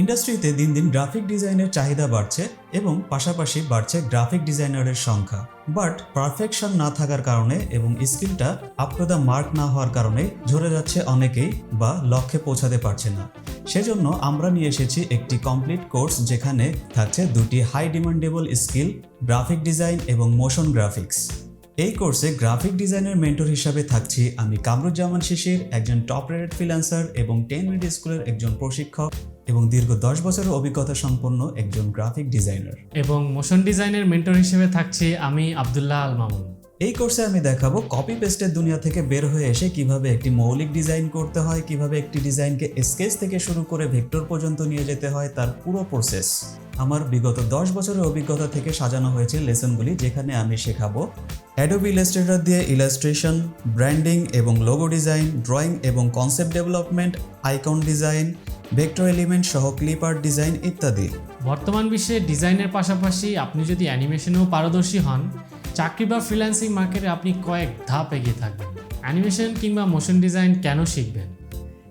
ইন্ডাস্ট্রিতে দিন দিন গ্রাফিক ডিজাইনের চাহিদা বাড়ছে এবং পাশাপাশি বাড়ছে গ্রাফিক ডিজাইনারের সংখ্যা। বাট পারফেকশন না থাকার কারণে এবং স্কিলটা আপ টু দ্য মার্ক না হওয়ার কারণে ঝরে যাচ্ছে অনেকেই বা লক্ষ্যে পৌঁছাতে পারছে না। সেজন্য আমরা নিয়ে এসেছি একটি কমপ্লিট কোর্স যেখানে থাকছে দুটি high demandable skill graphic design এবং মোশন গ্রাফিক্স এই কোর্সে গ্রাফিক ডিজাইনের মেন্টর হিসাবে থাকছি আমি কামরুজ্জামান শিশির, একজন টপ রেটেড ফ্রিল্যান্সার এবং টেন মিনিট স্কুলের একজন প্রশিক্ষক। এবং দীর্ঘ দশ বছরের অভিজ্ঞতা সম্পন্ন একজন গ্রাফিক ডিজাইনার এবং মোশন ডিজাইনের মেন্টর হিসেবে থাকছি আমি আবদুল্লাহ আল মামুন। এই কোর্সে আমি দেখাবো কপি পেস্টের দুনিয়া থেকে বের হয়ে এসে কীভাবে একটি মৌলিক ডিজাইন করতে হয় কীভাবে একটি ডিজাইনকে স্কেচ থেকে শুরু করে ভেক্টর পর্যন্ত নিয়ে যেতে হয় তার পুরো প্রসেস আমার বিগত দশ বছরের অভিজ্ঞতা থেকে সাজানো হয়েছে লেসনগুলি যেখানে আমি শেখাবো অ্যাডোবি ইলাস্ট্রেটর দিয়ে ইলাস্ট্রেশন ব্র্যান্ডিং এবং লোগো ডিজাইন ড্রয়িং এবং concept development icon design vector element সহ ক্লিপ আর্ট ডিজাইন ইত্যাদি। বর্তমান বিশ্বে ডিজাইনের পাশাপাশি আপনি যদি অ্যানিমেশনেও পারদর্শী হন, চাকরি বা ফ্রিল্যান্সিং মার্কেটে আপনি কয়েক ধাপ এগিয়ে থাকবেন। অ্যানিমেশন কিংবা মোশন ডিজাইন কেন শিখবেন?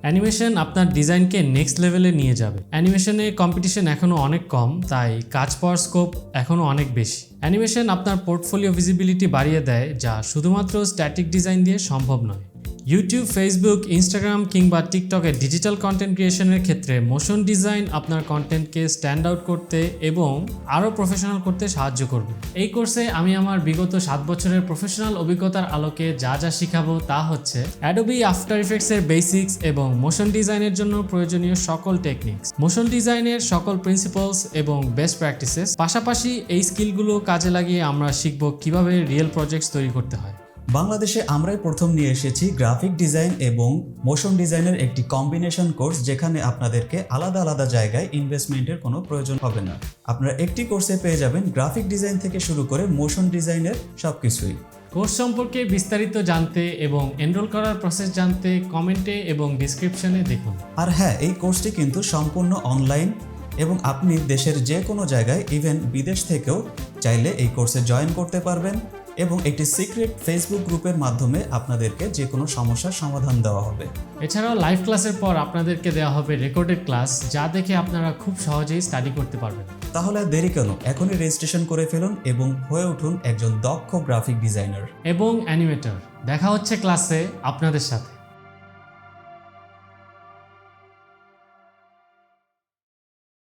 অ্যানিমেশন আপনার ডিজাইনকে নেক্সট লেভেলে নিয়ে যাবে। অ্যানিমেশনে কম্পিটিশন এখনও অনেক কম, তাই কাজ পাওয়ার স্কোপ এখনও অনেক বেশি। অ্যানিমেশন আপনার পোর্টফোলিও ভিজিবিলিটি বাড়িয়ে দেয়, যা শুধুমাত্র স্ট্যাটিক ডিজাইন দিয়ে সম্ভব নয়। ইউটিউব ফেসবুক ইনস্টাগ্রাম কিংবা টিকটকে ডিজিটাল কন্টেন্ট ক্রিয়েশনের ক্ষেত্রে মোশন ডিজাইন আপনার কন্টেন্টকে স্ট্যান্ড আউট করতে এবং আরও প্রফেশনাল করতে সাহায্য করবে। এই কোর্সে আমি আমার বিগত সাত বছরের প্রফেশনাল অভিজ্ঞতার আলোকে যা যা শিখাবো তা হচ্ছে অ্যাডোবি আফটার ইফেক্টসের বেসিক্স এবং মোশন ডিজাইনের জন্য প্রয়োজনীয় সকল টেকনিক্স মোশন ডিজাইনের সকল প্রিন্সিপালস এবং বেস্ট প্র্যাকটিসেস পাশাপাশি এই স্কিলগুলো কাজে লাগিয়ে আমরা শিখব কীভাবে রিয়েল প্রজেক্টস তৈরি করতে হয়। বাংলাদেশে আমরাই প্রথম নিয়ে এসেছি গ্রাফিক ডিজাইন এবং মোশন ডিজাইনের একটি কম্বিনেশন কোর্স যেখানে আপনাদেরকে আলাদা আলাদা জায়গায় ইনভেস্টমেন্টের কোনো প্রয়োজন হবে না। আপনারা একটি কোর্সে পেয়ে যাবেন গ্রাফিক ডিজাইন থেকে শুরু করে মোশন ডিজাইনের সব কিছুই কোর্স সম্পর্কে বিস্তারিত জানতে এবং এনরোল করার প্রসেস জানতে কমেন্টে এবং ডিসক্রিপশনে দেখুন। আর হ্যাঁ এই কোর্সটি কিন্তু সম্পূর্ণ অনলাইন এবং আপনি দেশের যে কোনো জায়গায় ইভেন বিদেশ থেকেও চাইলে এই কোর্সে জয়েন করতে পারবেন। এবং একটি সিক্রেট ফেসবুক গ্রুপের মাধ্যমে আপনাদেরকে যে কোনো সমস্যার সমাধান দেওয়া হবে। এছাড়াও লাইভ ক্লাসের পর আপনাদেরকে দেওয়া হবে রেকর্ডেড ক্লাস যা দেখে আপনারা খুব সহজেই স্টাডি করতে পারবেন। তাহলে দেরি কেন? এখনই রেজিস্ট্রেশন করে ফেলুন এবং হয়ে উঠুন একজন দক্ষ গ্রাফিক ডিজাইনার এবং অ্যানিমেটর দেখা হচ্ছে ক্লাসে আপনাদের সাথে।